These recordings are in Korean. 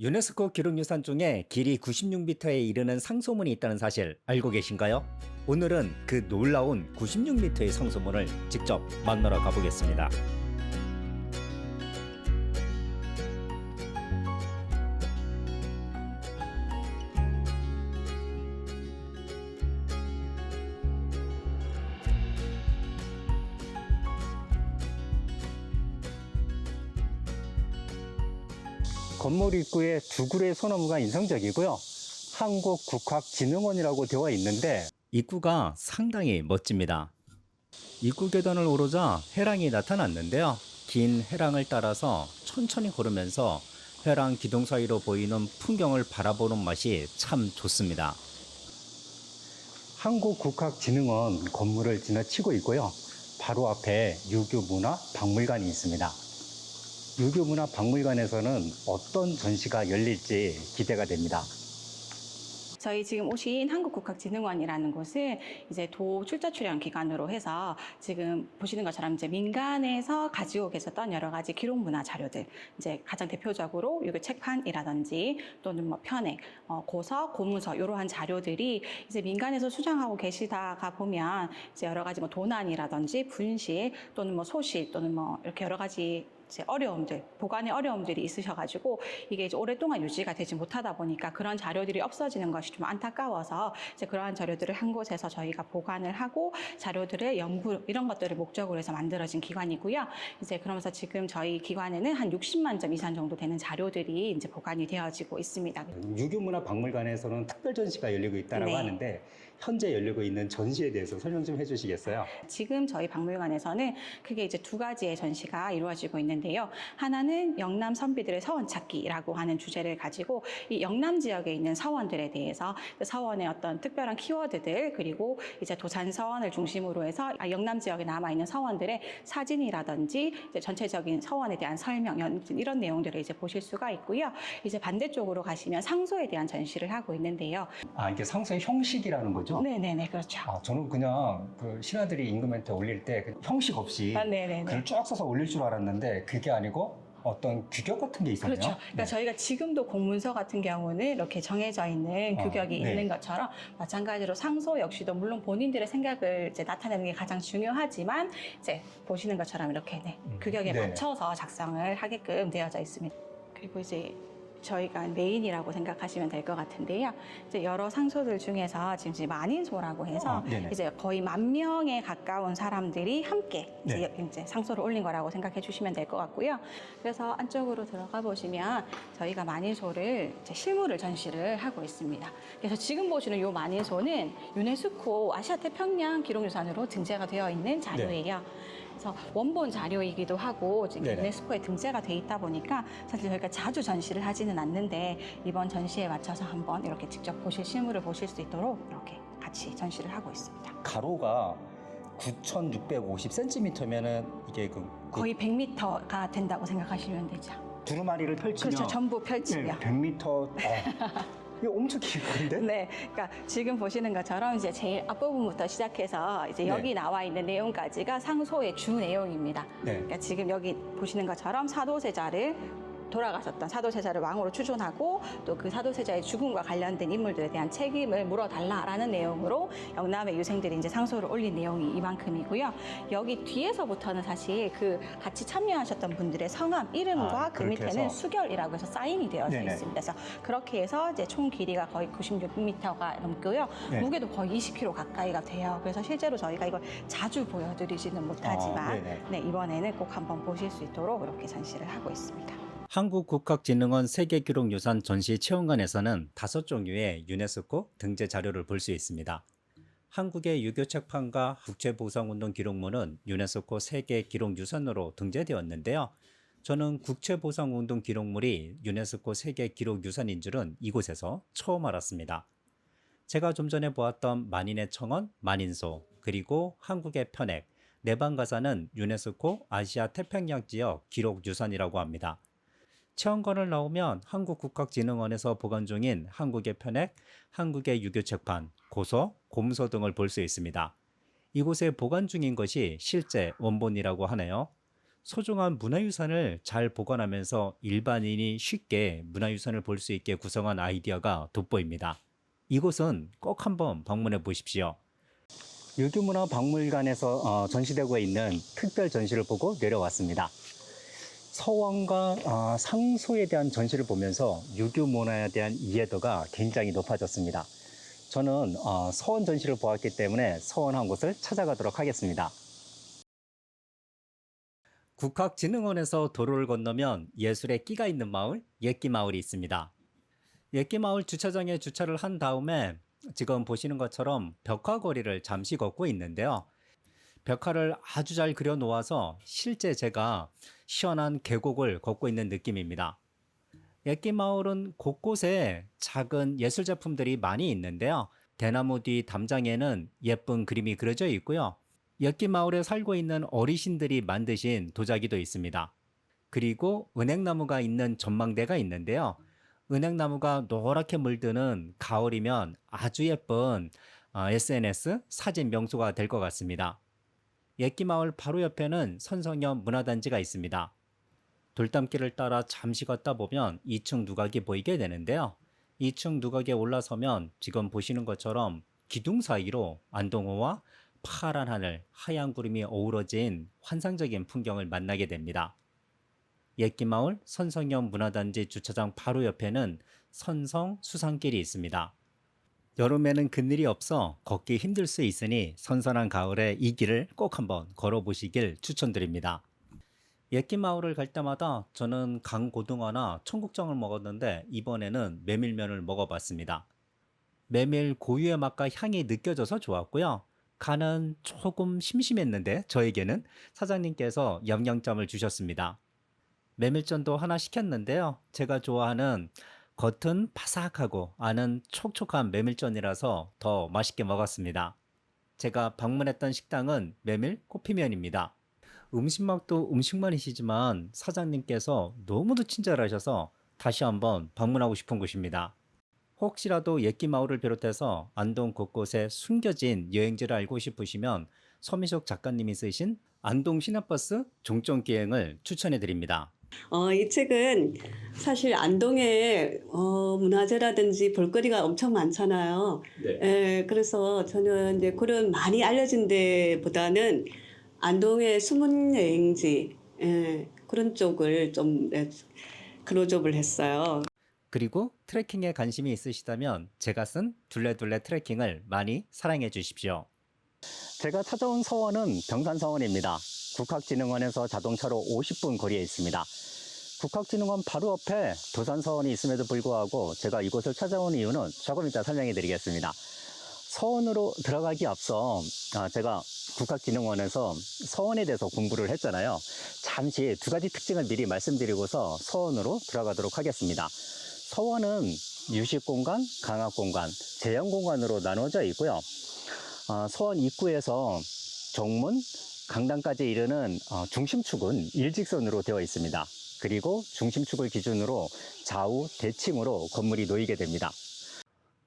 유네스코 기록유산 중에 길이 96m에 이르는 상소문이 있다는 사실 알고 계신가요? 오늘은 그 놀라운 96m의 상소문을 직접 만나러 가보겠습니다. 건물 입구에 두 그루의 소나무가 인상적이고요. 한국국학진흥원이라고 되어 있는데 입구가 상당히 멋집니다. 입구 계단을 오르자 해랑이 나타났는데요. 긴 해랑을 따라서 천천히 걸으면서 해랑 기둥 사이로 보이는 풍경을 바라보는 맛이 참 좋습니다. 한국국학진흥원 건물을 지나치고 있고요. 바로 앞에 유교문화박물관이 있습니다. 유교문화박물관에서는 어떤 전시가 열릴지 기대가 됩니다. 저희 지금 오신 한국국학진흥원이라는 곳은 이제 도 출자 출연 기관으로 해서 지금 보시는 것처럼 이제 민간에서 가지고 계셨던 여러 가지 기록 문화 자료들 이제 가장 대표적으로 유교 책판이라든지 또는 뭐 편액, 어, 고서, 고문서 이러한 자료들이 이제 민간에서 수정하고 계시다가 보면 이제 여러 가지 뭐 도난이라든지 분실 또는 뭐 소실 또는 뭐 이렇게 여러 가지 이제 어려움들, 보관의 어려움들이 있으셔가지고 이게 이제 오랫동안 유지가 되지 못하다 보니까 그런 자료들이 없어지는 것이 좀 안타까워서 이제 그러한 자료들을 한 곳에서 저희가 보관을 하고 자료들을 연구 이런 것들을 목적으로 해서 만들어진 기관이고요. 이제 그러면서 지금 저희 기관에는 한 60만 점 이상 정도 되는 자료들이 이제 보관이 되어지고 있습니다. 유교문화박물관에서는 특별 전시가 열리고 있다고 네. 하는데 현재 열리고 있는 전시에 대해서 설명 좀 해주시겠어요? 지금 저희 박물관에서는 크게 이제 두 가지의 전시가 이루어지고 있는데요. 하나는 영남 선비들의 서원 찾기라고 하는 주제를 가지고 이 영남 지역에 있는 서원들에 대해서 그 서원의 어떤 특별한 키워드들 그리고 이제 도산 서원을 중심으로 해서 아, 영남 지역에 남아 있는 서원들의 사진이라든지 이제 전체적인 서원에 대한 설명 연- 이런 내용들을 이제 보실 수가 있고요. 이제 반대쪽으로 가시면 상소에 대한 전시를 하고 있는데요. 아 이게 상소의 형식이라는 거죠? 네네네 그렇죠. 아 저는 그냥 그 신하들이 임금한테 올릴 때그 형식 없이 아, 네네네. 글을 쭉 써서 올릴 줄 알았는데 그게 아니고 어떤 규격 같은 게 있었네요. 그렇죠. 그러니까 네. 저희가 지금도 공문서 같은 경우는 이렇게 정해져 있는 어, 규격이 네. 있는 것처럼 마찬가지로 상소 역시도 물론 본인들의 생각을 이제 나타내는 게 가장 중요하지만 이제 보시는 것처럼 이렇게 네, 음, 규격에 네네. 맞춰서 작성을 하게끔 되어져 있습니다. 그리고 이제 저희가 메인이라고 생각하시면 될 것 같은데요. 이제 여러 상소들 중에서 지금 이제 만인소라고 해서 아, 네네. 이제 거의 만 명에 가까운 사람들이 함께 이제, 네. 이제 상소를 올린 거라고 생각해 주시면 될 것 같고요. 그래서 안쪽으로 들어가 보시면 저희가 만인소를 이제 실물을 전시를 하고 있습니다. 그래서 지금 보시는 이 만인소는 유네스코 아시아 태평양 기록유산으로 등재가 되어 있는 자료예요. 그래서 원본 자료이기도 하고 지금 네네. 유네스코에 등재가 돼 있다 보니까 사실 저희가 자주 전시를 하지는 않는데 이번 전시에 맞춰서 한번 이렇게 직접 보실 실물을 보실 수 있도록 이렇게 같이 전시를 하고 있습니다. 가로가 9,650cm면은 이게 그, 그 거의 100m가 된다고 생각하시면 되죠. 두루마리를 펼치면 그렇죠. 전부 펼치면. 100m 어, 이거 엄청 길건데? 네, 그러니까 지금 보시는 것처럼 이제 제일 앞부분부터 시작해서 이제 네. 여기 나와 있는 내용까지가 상소의 주 내용입니다. 네. 그러니까 지금 여기 보시는 것처럼 사도세자를 돌아가셨던 사도세자를 왕으로 추존하고 또 그 사도세자의 죽음과 관련된 인물들에 대한 책임을 물어달라라는 내용으로 영남의 유생들이 이제 상소를 올린 내용이 이만큼이고요. 여기 뒤에서부터는 사실 그 같이 참여하셨던 분들의 성함, 이름과 아, 그 밑에는 해서? 수결이라고 해서 사인이 되어져 네네. 있습니다. 그래서 그렇게 해서 이제 총 길이가 거의 96m가 넘고요. 네. 무게도 거의 20kg 가까이가 돼요. 그래서 실제로 저희가 이걸 자주 보여드리지는 못하지만 아. 네, 이번에는 꼭 한번 보실 수 있도록 이렇게 전시를 하고 있습니다. 한국국학진흥원 세계기록유산 전시 체험관에서는 다섯 종류의 유네스코 등재 자료를 볼 수 있습니다. 한국의 유교 책판과 국제보상운동 기록물은 유네스코 세계 기록유산으로 등재되었는데요. 저는 국제보상운동 기록물이 유네스코 세계 기록유산인 줄은 이곳에서 처음 알았습니다. 제가 좀 전에 보았던 만인의 청원, 만인소, 그리고 한국의 편액, 내방가사는 유네스코 아시아 태평양 지역 기록유산이라고 합니다. 체험관을 나오면 한국국학진흥원에서 보관 중인 한국의 편액, 한국의 유교책판, 고서, 곰서 등을 볼 수 있습니다. 이곳에 보관 중인 것이 실제 원본이라고 하네요. 소중한 문화유산을 잘 보관하면서 일반인이 쉽게 문화유산을 볼 수 있게 구성한 아이디어가 돋보입니다. 이곳은 꼭 한번 방문해 보십시오. 유교문화박물관에서 어, 전시되고 있는 특별 전시를 보고 내려왔습니다. 서원과 어, 상소에 대한 전시를 보면서 유교 문화에 대한 이해도가 굉장히 높아졌습니다. 저는 어, 서원 전시를 보았기 때문에 서원 한 곳을 찾아가도록 하겠습니다. 국학진흥원에서 도로를 건너면 예술의 끼가 있는 마을, 옛기마을이 있습니다. 옛기마을 주차장에 주차를 한 다음에 지금 보시는 것처럼 벽화거리를 잠시 걷고 있는데요. 벽화를 아주 잘 그려 놓아서 실제 제가 시원한 계곡을 걷고 있는 느낌입니다. 옛기마을은 곳곳에 작은 예술 작품들이 많이 있는데요. 대나무 뒤 담장에는 예쁜 그림이 그려져 있고요. 엿기 마을에 살고 있는 어르신들이 만드신 도자기도 있습니다. 그리고 은행나무가 있는 전망대가 있는데요. 은행나무가 노랗게 물드는 가을이면 아주 예쁜 어, SNS 사진 명소가 될 것 같습니다. 옛기 마을 바로 옆에는 선성역 문화단지가 있습니다. 돌담길을 따라 잠시 걷다 보면 2층 누각이 보이게 되는데요. 2층 누각에 올라서면 지금 보시는 것처럼 기둥 사이로 안동호와 파란 하늘, 하얀 구름이 어우러진 환상적인 풍경을 만나게 됩니다. 옛기마을 선성역 문화단지 주차장 바로 옆에는 선성 수산길이 있습니다. 여름에는 그늘이 없어 걷기 힘들 수 있으니 선선한 가을에 이 길을 꼭 한번 걸어보시길 추천드립니다. 옛기마을을 갈 때마다 저는 강고등어나 청국장을 먹었는데 이번에는 메밀면을 먹어봤습니다. 메밀 고유의 맛과 향이 느껴져서 좋았고요. 간은 조금 심심했는데 저에게는 사장님께서 영양점을 주셨습니다. 메밀전도 하나 시켰는데요. 제가 좋아하는 겉은 바삭하고 안은 촉촉한 메밀전이라서 더 맛있게 먹었습니다. 제가 방문했던 식당은 메밀 코피면입니다. 음식 맛도 음식만이시지만 사장님께서 너무도 친절하셔서 다시 한번 방문하고 싶은 곳입니다. 혹시라도 옛기 마을을 비롯해서 안동 곳곳에 숨겨진 여행지를 알고 싶으시면 서미석 작가님이 쓰신 안동 시내버스 종점 기행을 추천해 드립니다. 어, 이 책은 사실 안동에 어, 문화재라든지 볼거리가 엄청 많잖아요. 예, 그래서 저는 이제 그런 많이 알려진 데보다는 안동의 숨은 여행지 예, 그런 쪽을 좀 네, 클로즈업을 했어요. 그리고 트레킹에 관심이 있으시다면 제가 쓴 둘레둘레 트레킹을 많이 사랑해 주십시오. 제가 찾아온 서원은 병산서원입니다. 국학진흥원에서 자동차로 50분 거리에 있습니다. 국학진흥원 바로 옆에 도산서원이 있음에도 불구하고 제가 이곳을 찾아온 이유는 조금 이따 설명해 드리겠습니다. 서원으로 들어가기 앞서 아, 제가 국학진흥원에서 서원에 대해서 공부를 했잖아요. 잠시 두 가지 특징을 미리 말씀드리고서 서원으로 들어가도록 하겠습니다. 서원은 유식공간, 강학공간, 제형공간으로 나누어져 있고요. 어, 서원 입구에서 정문, 강당까지 이르는 어, 중심축은 일직선으로 되어 있습니다. 그리고 중심축을 기준으로 좌우 대칭으로 건물이 놓이게 됩니다.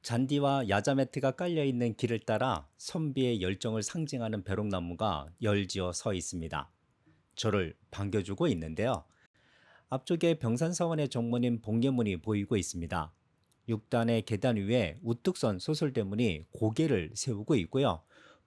잔디와 야자 매트가 깔려 있는 길을 따라 선비의 열정을 상징하는 벼룩나무가 열지어 서 있습니다. 저를 반겨주고 있는데요. 앞쪽에 병산서원의 정문인 복례문이 보이고 있습니다. 6단의 계단 위에 우뚝 선 소설대문이 고개를 세우고 있고요.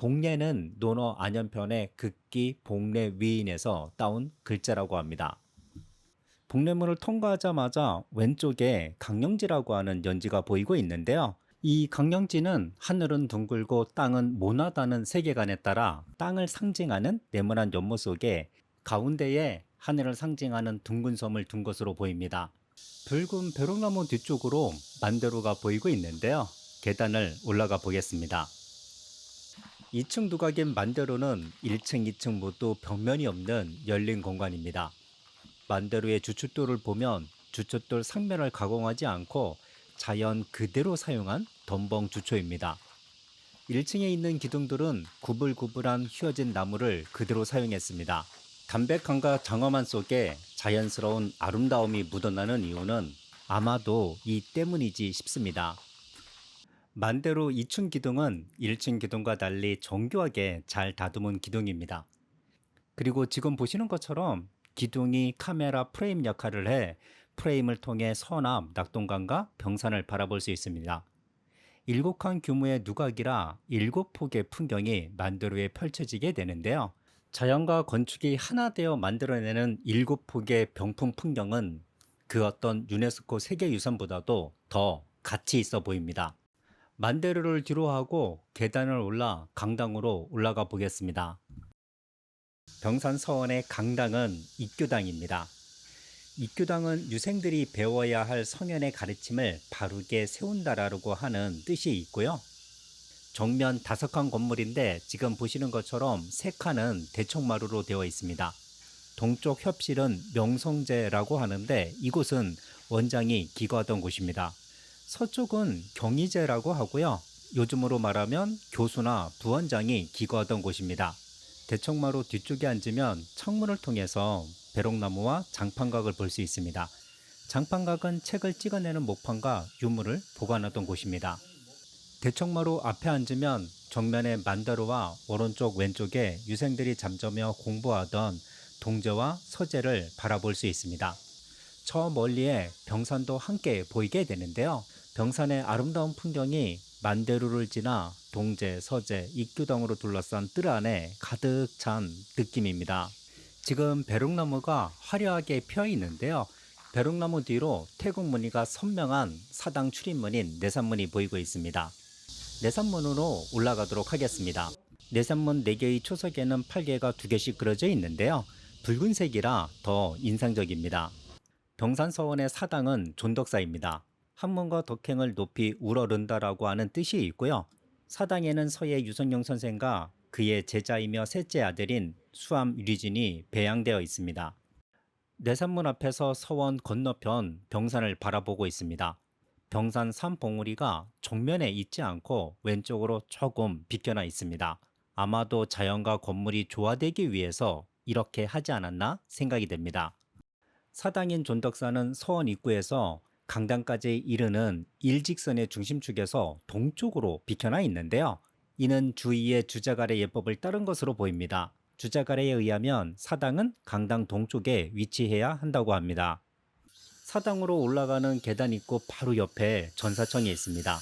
복례는 논어 안연편의 극기 복례 위인에서 따온 글자라고 합니다. 복례문을 통과하자마자 왼쪽에 강령지라고 하는 연지가 보이고 있는데요. 이 강령지는 하늘은 둥글고 땅은 모나다는 세계관에 따라 땅을 상징하는 네모난 연못 속에 가운데에 하늘을 상징하는 둥근 섬을 둔 것으로 보입니다. 붉은 벼룩나무 뒤쪽으로 만대로가 보이고 있는데요. 계단을 올라가 보겠습니다. 2층 두각인 만대로는 1층, 2층 모두 벽면이 없는 열린 공간입니다. 만대로의 주춧돌을 보면 주춧돌 상면을 가공하지 않고 자연 그대로 사용한 덤벙 주초입니다. 1층에 있는 기둥들은 구불구불한 휘어진 나무를 그대로 사용했습니다. 담백함과 장엄한 속에 자연스러운 아름다움이 묻어나는 이유는 아마도 이 때문이지 싶습니다. 만대로 2층 기둥은 1층 기둥과 달리 정교하게 잘 다듬은 기둥입니다. 그리고 지금 보시는 것처럼 기둥이 카메라 프레임 역할을 해 프레임을 통해 서남, 낙동강과 병산을 바라볼 수 있습니다. 일곱 칸 규모의 누각이라 일곱 폭의 풍경이 만대로 에 펼쳐지게 되는데요. 자연과 건축이 하나 되어 만들어내는 일곱 폭의 병풍 풍경은 그 어떤 유네스코 세계유산보다도 더 가치 있어 보입니다. 만대로를 뒤로하고 계단을 올라 강당으로 올라가 보겠습니다. 병산 서원의 강당은 입교당입니다. 입교당은 유생들이 배워야 할 성현의 가르침을 바르게 세운다라고 하는 뜻이 있고요. 정면 다섯 칸 건물인데 지금 보시는 것처럼 세 칸은 대청마루로 되어 있습니다. 동쪽 협실은 명성제라고 하는데 이곳은 원장이 기거하던 곳입니다. 서쪽은 경희제라고 하고요. 요즘으로 말하면 교수나 부원장이 기거하던 곳입니다. 대청마루 뒤쪽에 앉으면 창문을 통해서 배롱나무와 장판각을 볼 수 있습니다. 장판각은 책을 찍어내는 목판과 유물을 보관하던 곳입니다. 대청마루 앞에 앉으면 정면에 만다로와 오른쪽 왼쪽에 유생들이 잠자며 공부하던 동제와 서재를 바라볼 수 있습니다. 저 멀리에 병산도 함께 보이게 되는데요. 병산의 아름다운 풍경이 만대루를 지나 동제, 서재, 익교당으로 둘러싼 뜰 안에 가득 찬 느낌입니다. 지금 배롱나무가 화려하게 피어 있는데요. 배롱나무 뒤로 태국 무늬가 선명한 사당 출입문인 내산문이 보이고 있습니다. 내산문으로 올라가도록 하겠습니다. 내산문 4개의 초석에는 팔개가 2개씩 그려져 있는데요. 붉은색이라 더 인상적입니다. 병산서원의 사당은 존덕사입니다. 한문과 덕행을 높이 우러른다라고 하는 뜻이 있고요. 사당에는 서예 유성룡 선생과 그의 제자이며 셋째 아들인 수암 유리진이 배양되어 있습니다. 내산문 앞에서 서원 건너편 병산을 바라보고 있습니다. 병산 산봉우리가 정면에 있지 않고 왼쪽으로 조금 비껴나 있습니다. 아마도 자연과 건물이 조화되기 위해서 이렇게 하지 않았나 생각이 됩니다. 사당인 존덕사는 서원 입구에서 강당까지 이르는 일직선의 중심축에서 동쪽으로 비켜나 있는데요. 이는 주위의 주자갈의 예법을 따른 것으로 보입니다. 주자갈에 의하면 사당은 강당 동쪽에 위치해야 한다고 합니다. 사당으로 올라가는 계단 입구 바로 옆에 전사청이 있습니다.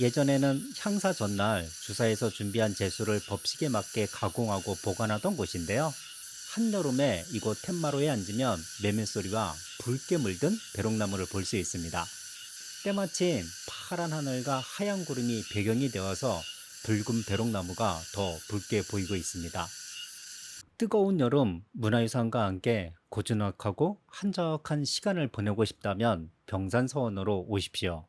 예전에는 향사 전날 주사에서 준비한 제수를 법식에 맞게 가공하고 보관하던 곳인데요. 한여름에 이곳 텐마로에 앉으면 매매소리와 붉게 물든 배롱나무를 볼 수 있습니다. 때마침 파란 하늘과 하얀 구름이 배경이 되어서 붉은 배롱나무가 더 붉게 보이고 있습니다. 뜨거운 여름 문화유산과 함께 고즈넉하고 한적한 시간을 보내고 싶다면 병산서원으로 오십시오.